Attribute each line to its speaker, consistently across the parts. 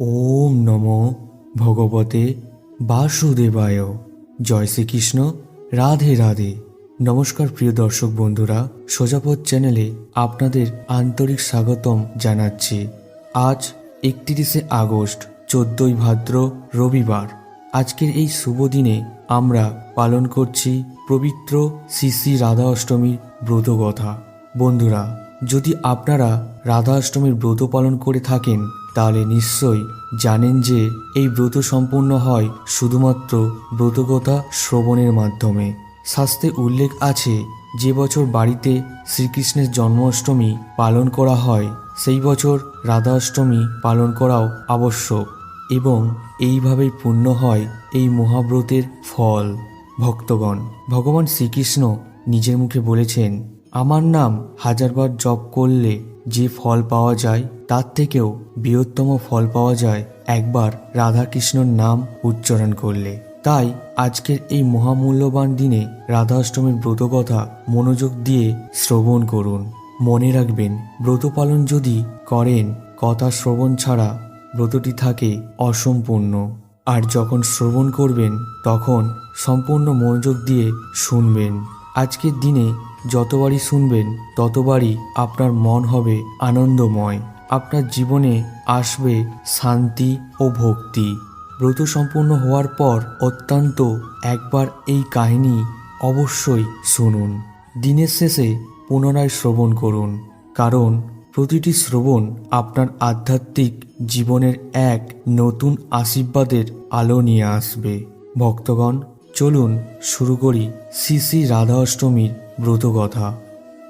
Speaker 1: ওম নম ভগবতে বাসুদেবায়। জয় শ্রীকৃষ্ণ, রাধে রাধে। নমস্কার প্রিয় দর্শক বন্ধুরা, সোজাপথ চ্যানেলে আপনাদের আন্তরিক স্বাগতম জানাচ্ছি। আজ একত্রিশে আগস্ট, চোদ্দই ভাদ্র, রবিবার। আজকের এই শুভ দিনে আমরা পালন করছি পবিত্র শ্রী শ্রী রাধা অষ্টমীর ব্রতকথা বন্ধুরা, যদি আপনারা রাধা অষ্টমীর ব্রত পালন করে থাকেন তাহলে নিশ্চয়ই জানেন যে এই ব্রত সম্পূর্ণ হয় শুধুমাত্র ব্রতকথা শ্রবণের মাধ্যমে। শাস্ত্রে উল্লেখ আছে, যে বছর বাড়িতে শ্রীকৃষ্ণের জন্মাষ্টমী পালন করা হয়, সেই বছর রাধা অষ্টমী পালন করাও আবশ্যক এবং এইভাবেই পূর্ণ হয় এই মহাব্রতের ফল। ভক্তগণ, ভগবান শ্রীকৃষ্ণ নিজের মুখে বলেছেন, আমার নাম হাজারবার জপ করলে যে ফল পাওয়া যায়, তার থেকেও বৃহত্তম ফল পাওয়া যায়, একবার রাধাকৃষ্ণর নাম উচ্চারণ করলে। তাই আজকের এই মহামূল্যবান দিনে রাধা অষ্টমীর ব্রতকথা মনোযোগ দিয়ে শ্রবণ করুন। মনে রাখবেন ব্রত পালন যদি করেন, কথা শ্রবণ ছাড়া ব্রতটি থাকে অসম্পূর্ণ। আর যখন শ্রবণ করবেন, তখন সম্পূর্ণ মনোযোগ দিয়ে শুনবেন। আজকের দিনে যতবারই শুনবেন, ততবারই আপনার মন হবে আনন্দময়। আপনার জীবনে আসবে শান্তি ও ভক্তি। ব্রত সম্পূর্ণ হওয়ার পর অত্যন্ত একবার এই কাহিনী অবশ্যই শুনুন। দিনের শেষে পুনরায় শ্রবণ করুন, কারণ প্রতিটি শ্রবণ আপনার আধ্যাত্মিক জীবনের এক নতুন আশীর্বাদের আলো নিয়ে আসবে। ভক্তগণ, চলুন শুরু করি শ্রী শ্রী রাধা অষ্টমীর ব্রতকথা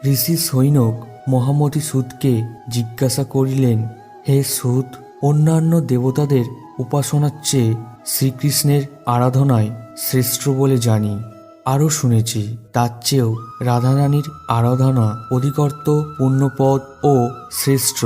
Speaker 1: ঋষি সৈনক মহামতি সুদকে জিজ্ঞাসা করিলেন, হে সুদ অন্যান্য দেবতাদের উপাসনার চেয়ে শ্রীকৃষ্ণের আরাধনায় শ্রেষ্ঠ বলে জানি। আরও শুনেছি, তার চেয়েও রাধারানীর আরাধনা অধিকর্ত, পুণ্যপদ ও শ্রেষ্ঠ।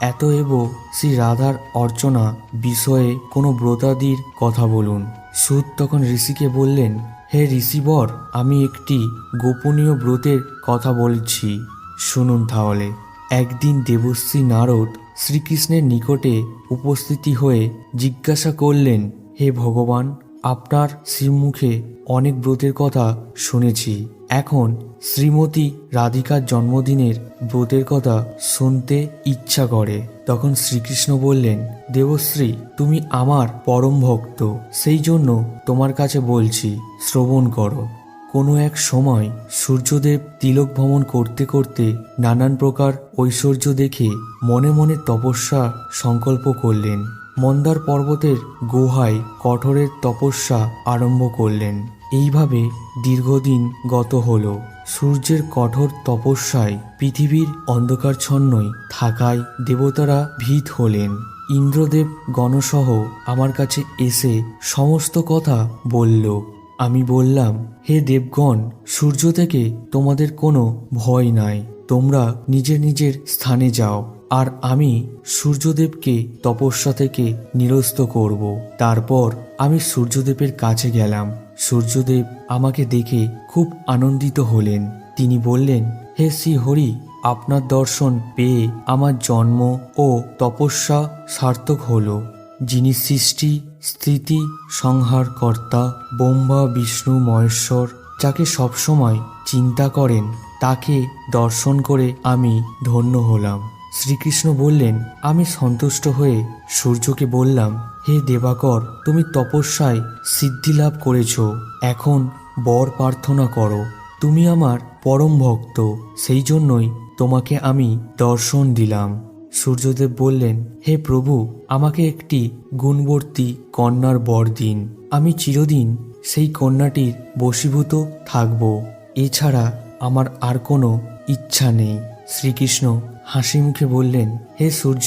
Speaker 1: এত এব শ্রী রাধার অর্চনা বিষয়ে কোনো ব্রতাদির কথা বলুন। সুদ তখন ঋষিকে বললেন হে ঋষিবর আমি একটি গোপনীয় ব্রতের কথা বলছি। শুনুন তাহলে। একদিন দেবশ্রী নারদ শ্রীকৃষ্ণের নিকটে উপস্থিতি হয়ে জিজ্ঞাসা করলেন, হে ভগবান, আপনার শ্রীমুখে অনেক ব্রতের কথা শুনেছি। এখন শ্রীমতী রাধিকার জন্মদিনের ব্রতের কথা শুনতে ইচ্ছা করে। তখন শ্রীকৃষ্ণ বললেন, দেবশ্রী, তুমি আমার পরম ভক্ত। সেই জন্য তোমার কাছে বলছি, শ্রবণ করো। কোনো এক সময় সূর্যদেব তিলক ভ্রমণ করতে করতে নানান প্রকার ঐশ্বর্য দেখে মনে মনে তপস্যা সংকল্প করলেন। মন্দার পর্বতের গুহায় কঠোরের তপস্যা আরম্ভ করলেন। এইভাবে দীর্ঘদিন গত হল। সূর্যের কঠোর তপস্যায় পৃথিবীর অন্ধকারচ্ছন্নই থাকায় দেবতারা ভীত হলেন। ইন্দ্রদেব গণসহ আমার কাছে এসে সমস্ত কথা বলল। আমি বললাম, হে দেবগণ, সূর্য থেকে তোমাদের কোনো ভয় নাই। তোমরা নিজের নিজের স্থানে যাও। আর আমি সূর্যদেবকে তপস্যা থেকে নিরস্ত করব। তারপর আমি সূর্যদেবের কাছে গেলাম। সূর্যদেব আমাকে দেখে খুব আনন্দিত হলেন। তিনি বললেন, হে শ্রী হরি আপনার দর্শন পেয়ে আমার জন্ম ও তপস্যা সার্থক হল। যিনি সৃষ্টি স্থিতি সংহারকর্তা, ব্রহ্মা, বিষ্ণু, মহেশ্বর, যাকে সবসময় চিন্তা করেন, তাকে দর্শন করে আমি ধন্য হলাম। শ্রীকৃষ্ণ বললেন, আমি সন্তুষ্ট হয়ে সূর্যকে বললাম, হে দেবাকর, তুমি তপস্যায় সিদ্ধি লাভ করেছ। এখন বর প্রার্থনা করো। তুমি আমার পরম ভক্ত। সেই জন্যই তোমাকে আমি দর্শন দিলাম। সূর্যদেব বললেন, হে প্রভু, আমাকে একটি গুণবর্তী কন্যার বর দিন। আমি চিরদিন সেই কন্যাটির বশীভূত থাকব। এছাড়া আমার আর কোনো ইচ্ছা নেই। শ্রীকৃষ্ণ হাসি মুখে বললেন, হে সূর্য,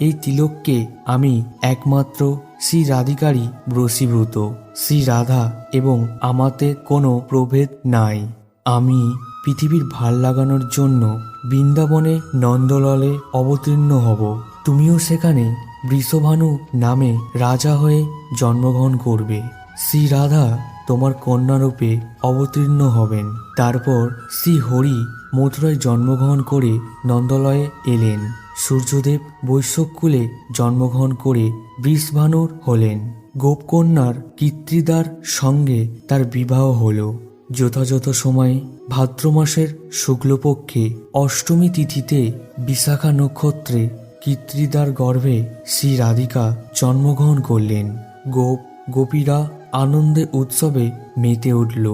Speaker 1: এই তিলককে আমি একমাত্র শ্রী রাধিকারই বশীভূত শ্রী রাধা এবং আমাতে কোনো প্রভেদ নাই। আমি পৃথিবীর ভালো লাগানোর জন্য বৃন্দাবনে নন্দলালে অবতীর্ণ হব। তুমিও সেখানে বৃষভানু নামে রাজা হয়ে জন্মগ্রহণ করবে। শ্রী রাধা তোমার কন্যারূপে অবতীর্ণ হবেন। তারপর শ্রী হরি মথুরায় জন্মগ্রহণ করে নন্দলয়ে এলেন। সূর্যদেব বৈশ্যকুলে জন্মগ্রহণ করে বৃষভানুর হলেন। গোপকন্যার কৃত্রিদার সঙ্গে তার বিবাহ হল। যথাযথ সময়ে ভাদ্র মাসের শুক্লপক্ষে অষ্টমী তিথিতে বিশাখা নক্ষত্রে কৃত্রিদার গর্ভে শ্রী রাধিকা জন্মগ্রহণ করলেন। গোপ, গোপীরা আনন্দে উৎসবে মেতে উঠল।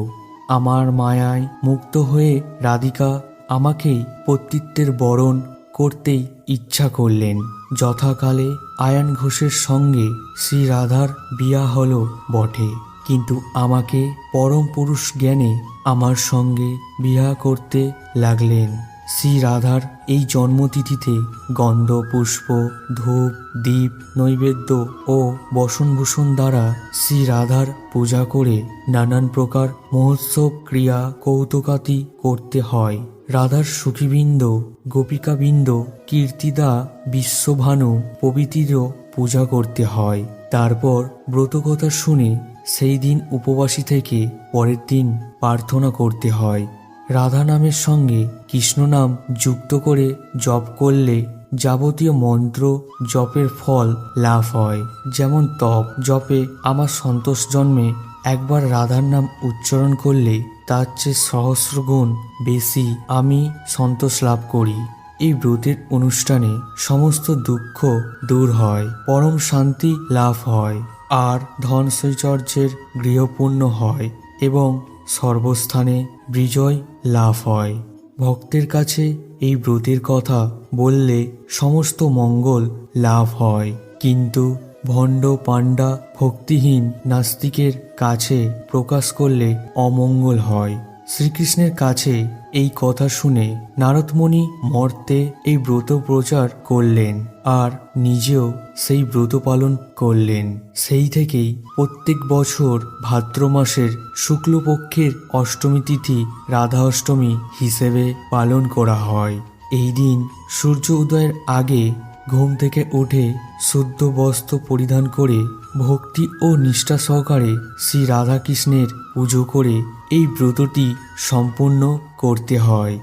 Speaker 1: আমার মায়ায় মুক্ত হয়ে রাধিকা আমাকেই পত্তিত্বের বরণ করতেই ইচ্ছা করলেন। যথাকালে আয়ান ঘোষের সঙ্গে শ্রী রাধার বিয়া হল বটে। কিন্তু আমাকে পরম পুরুষ জ্ঞানে আমার সঙ্গে বিয়া করতে লাগলেন। শ্রী রাধার এই জন্মতিথিতে গন্ধ, পুষ্প, ধূপ, দীপ, নৈবেদ্য ও বসনভূষণ দ্বারা শ্রী রাধার পূজা করে নানান প্রকার মহোৎসব, ক্রিয়া কৌতুকাতি করতে হয়। রাধার সুখীবৃন্দ, গোপিকাবৃন্দ, কীর্তিদা, বিশ্বভানু প্রভৃতিরও পূজা করতে হয়। তারপর ব্রতকথা শুনে সেই দিন উপবাসী থেকে পরের দিন প্রার্থনা করতে হয়। রাধা নামের সঙ্গে কৃষ্ণ নাম যুক্ত করে জপ করলে যাবতীয় মন্ত্র জপের ফল লাভ হয়। যেমন তপ জপে আমার সন্তোষ জন্মে একবার রাধার নাম উচ্চারণ করলে তার চেয়ে সহস্র গুণ বেশি আমি সন্তোষ লাভ করি। এই ব্রতের অনুষ্ঠানে সমস্ত দুঃখ দূর হয়, পরম শান্তি লাভ হয়, আর ধন সৈচর্যের গৃহপূর্ণ হয় এবং সর্বস্থানে বিজয় লাভ হয়। ভক্তের কাছে এই ব্রতের কথা বললে সমস্ত মঙ্গল লাভ হয়। কিন্তু ভণ্ড পাণ্ডা ভক্তিহীন নাস্তিকের কাছে প্রকাশ করলে অমঙ্গল হয়। শ্রীকৃষ্ণের কাছে এই কথা শুনে নারদমণি মর্তে এই ব্রত প্রচার করলেন আর নিজেও সেই ব্রত পালন করলেন। সেই থেকেই প্রত্যেক বছর ভাদ্র মাসের শুক্লপক্ষের অষ্টমী তিথি রাধা অষ্টমী হিসেবে পালন করা হয়। এই দিন সূর্য উদয়ের আগে ঘুম থেকে উঠে শুদ্ধ বস্ত্র পরিধান করে ভক্তি ও নিষ্ঠা সহকারে শ্রী রাধাকৃষ্ণের পুজো করে এই ব্রতটি সম্পূর্ণ করতে হয়।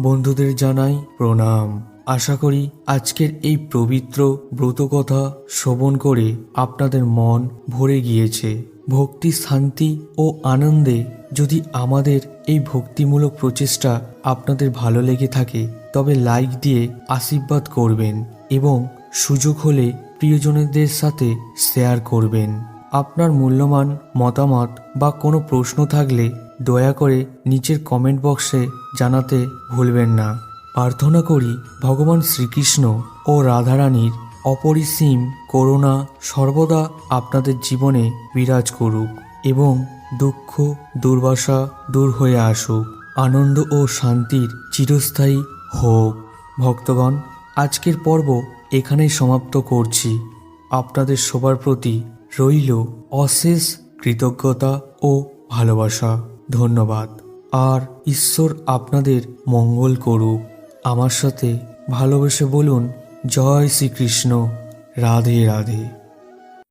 Speaker 1: বন্ধুদের জানাই প্রণাম। আশা করি আজকের এই পবিত্র ব্রতকথা শ্রবণ করে আপনাদের মন ভরে গিয়েছে। ভক্তি, শান্তি ও আনন্দে যদি আমাদের এই ভক্তিমূলক প্রচেষ্টা আপনাদের ভালো লেগে থাকে, তবে লাইক দিয়ে আশীর্বাদ করবেন এবং সুযোগ হলে প্রিয়জনদের সাথে শেয়ার করবেন। আপনার মূল্যবান মতামত বা কোনো প্রশ্ন থাকলে দয়া করে নিচের কমেন্ট বক্সে জানাতে ভুলবেন না। প্রার্থনা করি ভগবান শ্রীকৃষ্ণ ও রাধারানীর অপরিসীম করুণা সর্বদা আপনাদের জীবনে বিরাজ করুক এবং দুঃখ, দুর্বাসা দূর হয়ে আসুক। আনন্দ ও শান্তির চিরস্থায়ী হোক। ভক্তগণ, আজকের পর্ব এখানেই সমাপ্ত করছি। আপনাদের সবার প্রতি রইল অশেষ কৃতজ্ঞতা ও ভালোবাসা। ধন্যবাদ। আর ঈশ্বর আপনাদের মঙ্গল করুক। আমার সাথে ভালোবেসে বলুন জয় শ্রীকৃষ্ণ। রাধে রাধে।